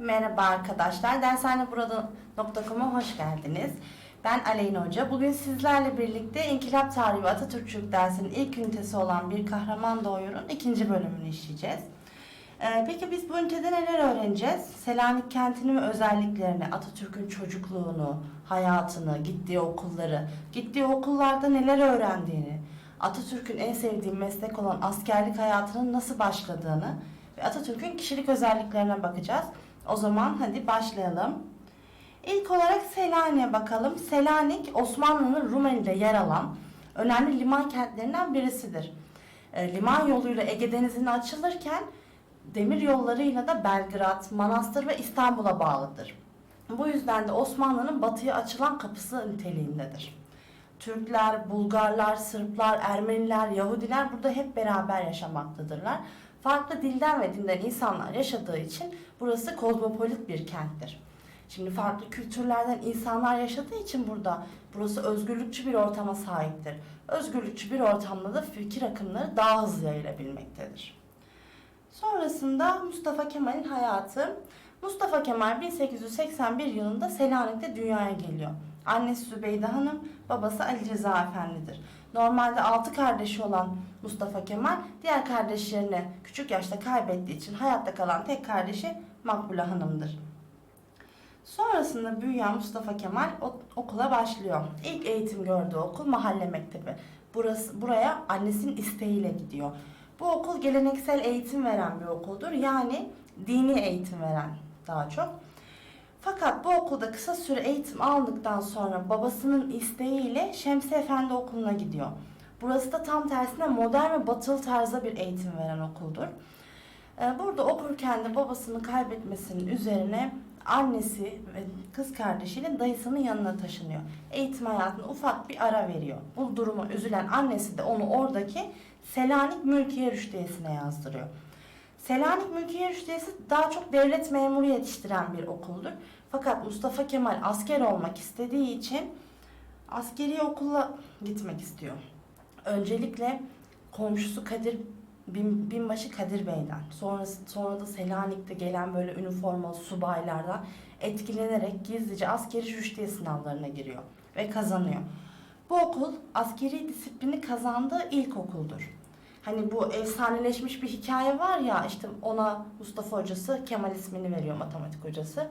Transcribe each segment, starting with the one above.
Merhaba arkadaşlar, dershaneburada.com'a hoş geldiniz. Ben Aleyna Hoca. Bugün sizlerle birlikte İnkılap Tarihi Atatürkçülük dersinin ilk ünitesi olan Bir Kahraman Doğuyor'un ikinci bölümünü işleyeceğiz. Ee, peki biz bu ünitede neler öğreneceğiz? Selanik kentini ve özelliklerini, Atatürk'ün çocukluğunu, hayatını, gittiği okulları, gittiği okullarda neler öğrendiğini, Atatürk'ün en sevdiği meslek olan askerlik hayatının nasıl başladığını ve Atatürk'ün kişilik özelliklerine bakacağız. O zaman hadi başlayalım. İlk olarak Selanik'e bakalım. Selanik Osmanlı'nın Rumeli'de yer alan önemli liman kentlerinden birisidir. E, liman yoluyla Ege Denizi'ne açılırken demir yollarıyla da Belgrad, Manastır ve İstanbul'a bağlıdır. Bu yüzden de Osmanlı'nın batıya açılan kapısı niteliğindedir. Türkler, Bulgarlar, Sırplar, Ermeniler, Yahudiler burada hep beraber yaşamaktadırlar. Farklı dilden ve dinden insanlar yaşadığı için burası kozmopolit bir kenttir. Şimdi farklı kültürlerden insanlar yaşadığı için burada burası özgürlükçü bir ortama sahiptir. Özgürlükçü bir ortamda da fikir akımları daha hızlı yayılabilmektedir. Sonrasında Mustafa Kemal'in hayatı. Mustafa Kemal 1881 yılında Selanik'te dünyaya geliyor. Annesi Zübeyde Hanım, babası Ali Rıza Efendi'dir. Normalde 6 kardeşi olan Mustafa Kemal, diğer kardeşlerini küçük yaşta kaybettiği için hayatta kalan tek kardeşi Makbule Hanım'dır. Sonrasında büyüyen Mustafa Kemal okula başlıyor. İlk eğitim gördüğü okul mahalle mektebi. Burası buraya annesinin isteğiyle gidiyor. Bu okul geleneksel eğitim veren bir okuldur. Yani dini eğitim veren daha çok. Fakat bu okulda kısa süre eğitim aldıktan sonra babasının isteğiyle Şemsi Efendi Okulu'na gidiyor. Burası da tam tersine modern ve batılı tarzda bir eğitim veren okuldur. Ee, Burada okurken de babasını kaybetmesinin üzerine annesi ve kız kardeşiyle dayısının yanına taşınıyor. Eğitim hayatına ufak bir ara veriyor. Bu duruma üzülen annesi de onu oradaki Selanik Mülkiye Rüştiyesi'ne yazdırıyor. Selanik Mülkiye Rüştiyesi daha çok devlet memuru yetiştiren bir okuldur. Fakat Mustafa Kemal asker olmak istediği için askeri okula gitmek istiyor. Öncelikle komşusu Kadir bin, binbaşı Kadir Bey'den sonra, sonra da Selanik'te gelen böyle üniformalı subaylardan etkilenerek gizlice askeri rüştiye sınavlarına giriyor ve kazanıyor. Bu okul askeri disiplini kazandığı ilk okuldur. Hani bu efsaneleşmiş bir hikaye var ya işte ona Mustafa hocası Kemal ismini veriyor matematik hocası.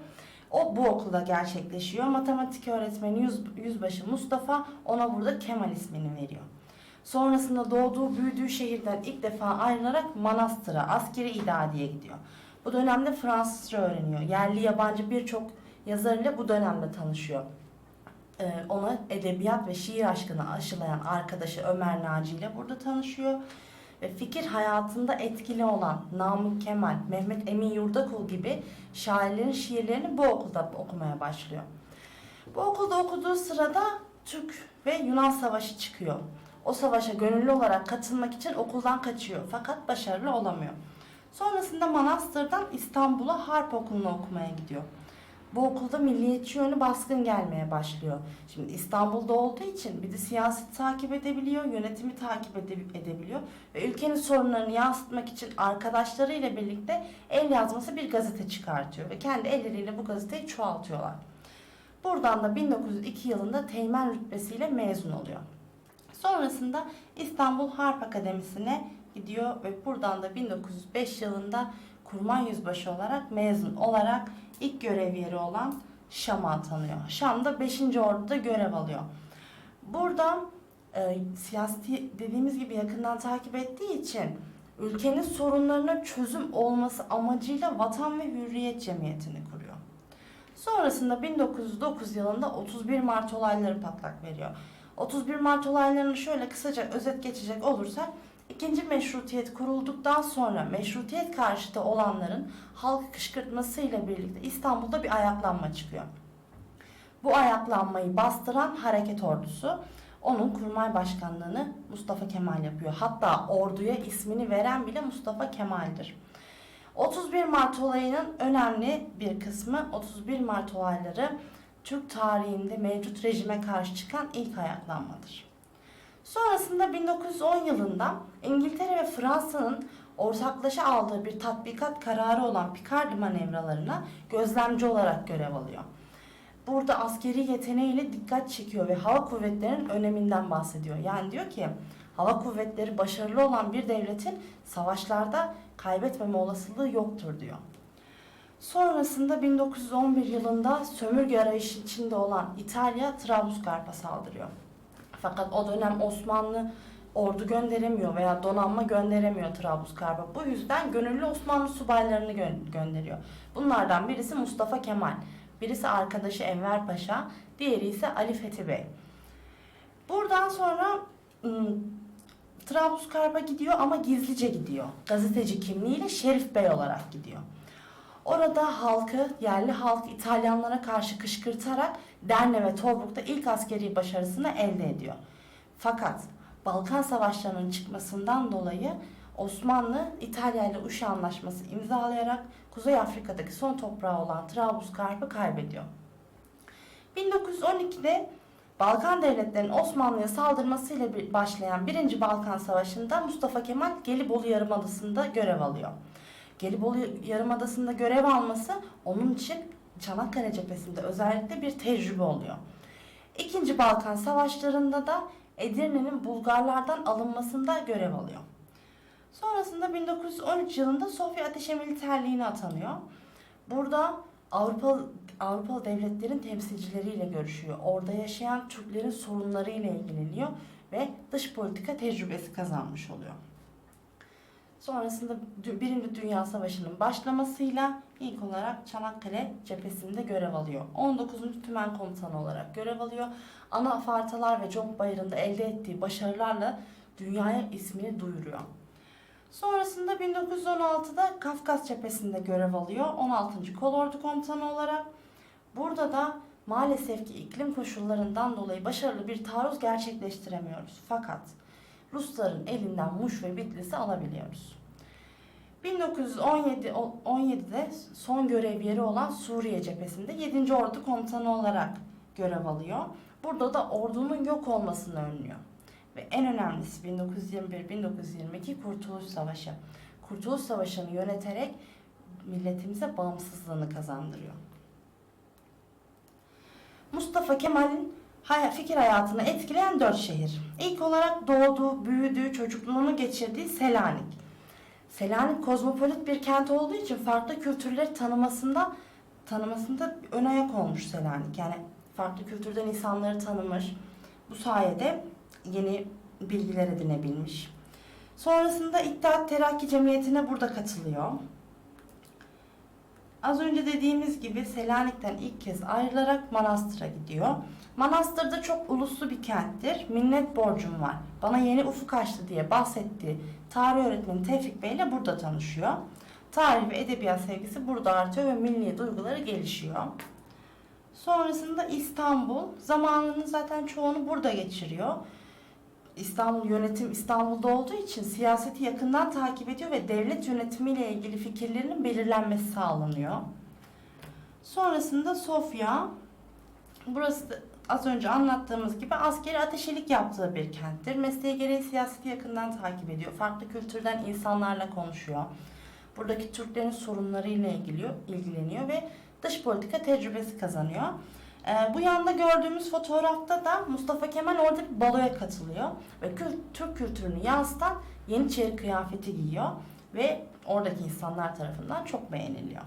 O bu okulda gerçekleşiyor. Matematik öğretmeni yüz, yüzbaşı Mustafa ona burada Kemal ismini veriyor. Sonrasında doğduğu büyüdüğü şehirden ilk defa ayrılarak Manastır'a, askeri idadiye gidiyor. Bu dönemde Fransızca öğreniyor. Yerli yabancı birçok yazarıyla bu dönemde tanışıyor. Ee, ona edebiyat ve şiir aşkını aşılayan arkadaşı Ömer Naci ile burada tanışıyor. Ve fikir hayatında etkili olan Namık Kemal, Mehmet Emin Yurdakul gibi şairlerin şiirlerini bu okulda okumaya başlıyor. Bu okulda okuduğu sırada Türk ve Yunan Savaşı çıkıyor. O savaşa gönüllü olarak katılmak için okuldan kaçıyor fakat başarılı olamıyor. Sonrasında Manastır'dan İstanbul'a Harp Okulu'na okumaya gidiyor. Bu okulda milliyetçi yönü baskın gelmeye başlıyor. Şimdi İstanbul'da olduğu için bir de siyaseti takip edebiliyor, yönetimi takip ede- edebiliyor ve ülkenin sorunlarını yansıtmak için arkadaşlarıyla birlikte el yazması bir gazete çıkartıyor ve kendi elleriyle bu gazeteyi çoğaltıyorlar. Buradan da 1902 yılında teğmen rütbesiyle mezun oluyor. Sonrasında İstanbul Harp Akademisi'ne gidiyor ve buradan da 1905 yılında kurmay yüzbaşı olarak mezun olarak ilk görev yeri olan Şam'a atanıyor. Şam'da 5. Ordu'da görev alıyor. Burada e, siyasi dediğimiz gibi yakından takip ettiği için ülkenin sorunlarına çözüm olması amacıyla Vatan ve Hürriyet Cemiyeti'ni kuruyor. Sonrasında 1909 yılında 31 Mart olayları patlak veriyor. 31 Mart olaylarını şöyle kısaca özet geçecek olursak ikinci meşrutiyet kurulduktan sonra meşrutiyet karşıtı olanların halkı kışkırtmasıyla birlikte İstanbul'da bir ayaklanma çıkıyor. Bu ayaklanmayı bastıran hareket ordusu onun kurmay başkanlığını Mustafa Kemal yapıyor. Hatta orduya ismini veren bile Mustafa Kemal'dir. 31 Mart olayının önemli bir kısmı 31 Mart olayları Türk tarihinde mevcut rejime karşı çıkan ilk ayaklanmadır. Sonrasında 1910 yılında İngiltere ve Fransa'nın ortaklaşa aldığı bir tatbikat kararı olan Picardy manevralarına gözlemci olarak görev alıyor. Burada askeri yeteneğiyle dikkat çekiyor ve hava kuvvetlerinin öneminden bahsediyor. Yani diyor ki hava kuvvetleri başarılı olan bir devletin savaşlarda kaybetmeme olasılığı yoktur diyor. Sonrasında 1911 yılında sömürge arayışı içinde olan İtalya Trablusgarp'a saldırıyor. Fakat o dönem Osmanlı ordu gönderemiyor veya donanma gönderemiyor Trablusgarp'a. Bu yüzden gönüllü Osmanlı subaylarını gö- gönderiyor. Bunlardan birisi Mustafa Kemal, birisi arkadaşı Enver Paşa, diğeri ise Ali Fethi Bey. Buradan sonra ım, Trablusgarp'a gidiyor ama gizlice gidiyor. Gazeteci kimliğiyle Şerif Bey olarak gidiyor. Orada halkı, yerli halk İtalyanlara karşı kışkırtarak Derne ve Tobruk'ta ilk askeri başarısını elde ediyor. Fakat Balkan Savaşları'nın çıkmasından dolayı Osmanlı İtalya ile Uşa Anlaşması imzalayarak Kuzey Afrika'daki son toprağı olan Trablusgarp'ı kaybediyor. 1912'de Balkan devletlerinin Osmanlı'ya saldırmasıyla başlayan 1. Balkan Savaşı'nda Mustafa Kemal Gelibolu Yarımadası'nda görev alıyor. Gelibolu Yarımadası'nda görev alması onun için Çanakkale cephesinde özellikle bir tecrübe oluyor. İkinci Balkan Savaşları'nda da Edirne'nin Bulgarlardan alınmasında görev alıyor. Sonrasında 1913 yılında Sofya Ateş Militerliğine atanıyor. Burada Avrupa Avrupalı devletlerin temsilcileriyle görüşüyor. Orada yaşayan Türklerin sorunlarıyla ilgileniyor ve dış politika tecrübesi kazanmış oluyor. Sonrasında Birinci Dünya Savaşı'nın başlamasıyla ilk olarak Çanakkale cephesinde görev alıyor. 19. Tümen Komutanı olarak görev alıyor. Ana Fartalar ve Conk Bayırı'nda elde ettiği başarılarla dünyaya ismini duyuruyor. Sonrasında 1916'da Kafkas cephesinde görev alıyor. 16. Kolordu Komutanı olarak. Burada da maalesef ki iklim koşullarından dolayı başarılı bir taarruz gerçekleştiremiyoruz. Fakat Rusların elinden Muş ve Bitlis'i alabiliyoruz. 1917 o- 17'de son görev yeri olan Suriye cephesinde 7. Ordu Komutanı olarak görev alıyor. Burada da ordunun yok olmasını önlüyor. Ve en önemlisi 1921-1922 Kurtuluş Savaşı. Kurtuluş Savaşı'nı yöneterek milletimize bağımsızlığını kazandırıyor. Mustafa Kemal'in hay- fikir hayatını etkileyen dört şehir. İlk olarak doğduğu, büyüdüğü, çocukluğunu geçirdiği Selanik. Selanik kozmopolit bir kent olduğu için farklı kültürleri tanımasında tanımasında ön ayak olmuş Selanik. Yani farklı kültürden insanları tanımış. Bu sayede yeni bilgiler edinebilmiş. Sonrasında İttihat Terakki Cemiyeti'ne burada katılıyor. Az önce dediğimiz gibi Selanik'ten ilk kez ayrılarak Manastır'a gidiyor. Manastır da çok uluslu bir kenttir. Minnet borcum var. Bana yeni ufuk açtı diye bahsettiği tarih öğretmeni Tevfik Bey ile burada tanışıyor. Tarih ve edebiyat sevgisi burada artıyor ve milli duyguları gelişiyor. Sonrasında İstanbul. Zamanının zaten çoğunu burada geçiriyor. İstanbul yönetim İstanbul'da olduğu için siyaseti yakından takip ediyor ve devlet yönetimiyle ilgili fikirlerinin belirlenmesi sağlanıyor. Sonrasında Sofya. Burası da az önce anlattığımız gibi askeri ateşelik yaptığı bir kenttir. Mesleği gereği siyaseti yakından takip ediyor. Farklı kültürden insanlarla konuşuyor. Buradaki Türklerin sorunlarıyla ilgiliyor, ilgileniyor ve dış politika tecrübesi kazanıyor. Ee, bu yanda gördüğümüz fotoğrafta da Mustafa Kemal orada bir baloya katılıyor ve kül- Türk kültürünü yansıtan Yeniçeri kıyafeti giyiyor ve oradaki insanlar tarafından çok beğeniliyor.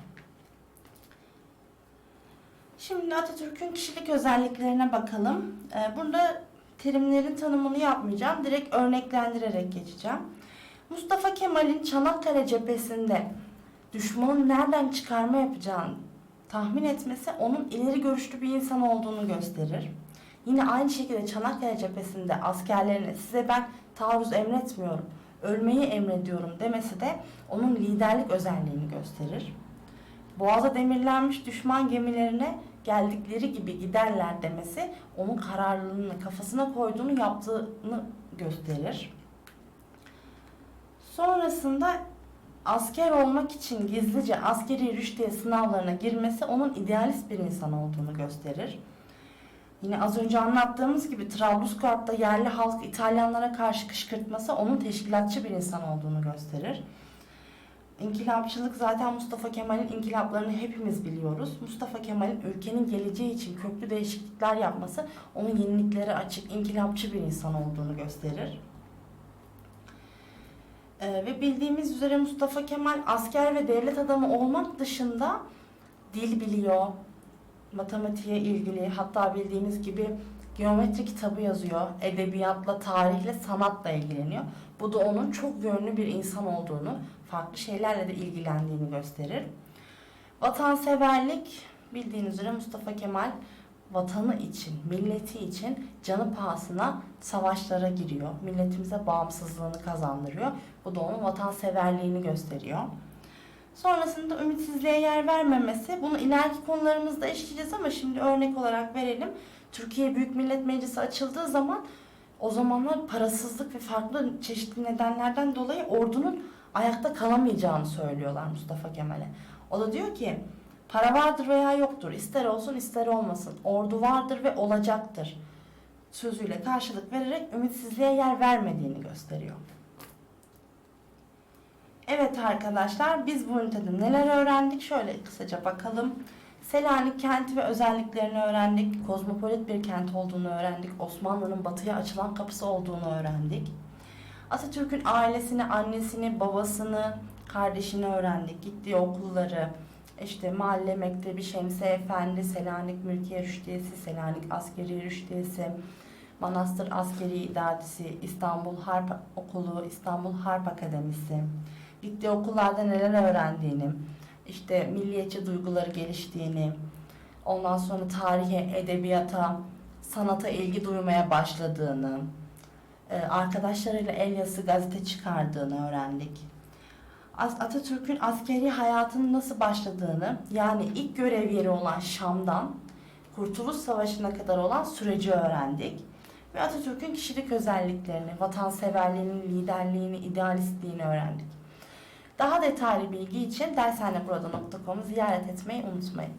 Şimdi Atatürk'ün kişilik özelliklerine bakalım. Ee, burada terimlerin tanımını yapmayacağım. Direkt örneklendirerek geçeceğim. Mustafa Kemal'in Çanakkale cephesinde düşmanın nereden çıkarma yapacağını tahmin etmesi onun ileri görüşlü bir insan olduğunu gösterir. Yine aynı şekilde Çanakkale cephesinde askerlerine size ben taarruz emretmiyorum, ölmeyi emrediyorum demesi de onun liderlik özelliğini gösterir. Boğaza demirlenmiş düşman gemilerine geldikleri gibi giderler demesi onun kararlılığını kafasına koyduğunu yaptığını gösterir. Sonrasında asker olmak için gizlice askeri rüştiye sınavlarına girmesi onun idealist bir insan olduğunu gösterir. Yine az önce anlattığımız gibi Trablusgarp'ta yerli halk İtalyanlara karşı kışkırtması onun teşkilatçı bir insan olduğunu gösterir. İnkılapçılık zaten Mustafa Kemal'in inkılaplarını hepimiz biliyoruz. Mustafa Kemal'in ülkenin geleceği için köklü değişiklikler yapması onun yeniliklere açık, inkılapçı bir insan olduğunu gösterir. Ee, ve bildiğimiz üzere Mustafa Kemal asker ve devlet adamı olmak dışında dil biliyor, matematiğe ilgili hatta bildiğimiz gibi geometri kitabı yazıyor, edebiyatla, tarihle, sanatla ilgileniyor. Bu da onun çok yönlü bir insan olduğunu, farklı şeylerle de ilgilendiğini gösterir. Vatanseverlik bildiğiniz üzere Mustafa Kemal vatanı için, milleti için canı pahasına savaşlara giriyor. Milletimize bağımsızlığını kazandırıyor. Bu da onun vatanseverliğini gösteriyor. Sonrasında ümitsizliğe yer vermemesi, bunu ileriki konularımızda işleyeceğiz ama şimdi örnek olarak verelim. Türkiye Büyük Millet Meclisi açıldığı zaman o zamanlar parasızlık ve farklı çeşitli nedenlerden dolayı ordunun ayakta kalamayacağını söylüyorlar Mustafa Kemal'e. O da diyor ki para vardır veya yoktur, ister olsun ister olmasın, ordu vardır ve olacaktır sözüyle karşılık vererek ümitsizliğe yer vermediğini gösteriyor. Evet arkadaşlar biz bu ünitede neler öğrendik şöyle kısaca bakalım. Selanik kenti ve özelliklerini öğrendik. Kozmopolit bir kent olduğunu öğrendik. Osmanlı'nın batıya açılan kapısı olduğunu öğrendik. Atatürk'ün ailesini, annesini, babasını, kardeşini öğrendik. Gittiği okulları, işte mahalle mektebi, Şemsi Efendi, Selanik Mülkiye Rüştiyesi, Selanik Askeri Rüştiyesi, Manastır Askeri İdadisi, İstanbul Harp Okulu, İstanbul Harp Akademisi, gittiği okullarda neler öğrendiğini, işte milliyetçi duyguları geliştiğini, ondan sonra tarihe, edebiyata, sanata ilgi duymaya başladığını, e, arkadaşlarıyla el yazısı gazete çıkardığını öğrendik. Atatürk'ün askeri hayatının nasıl başladığını, yani ilk görev yeri olan Şam'dan Kurtuluş Savaşı'na kadar olan süreci öğrendik. Ve Atatürk'ün kişilik özelliklerini, vatanseverliğini, liderliğini, idealistliğini öğrendik. Daha detaylı bilgi için dershaneburada.com'u ziyaret etmeyi unutmayın.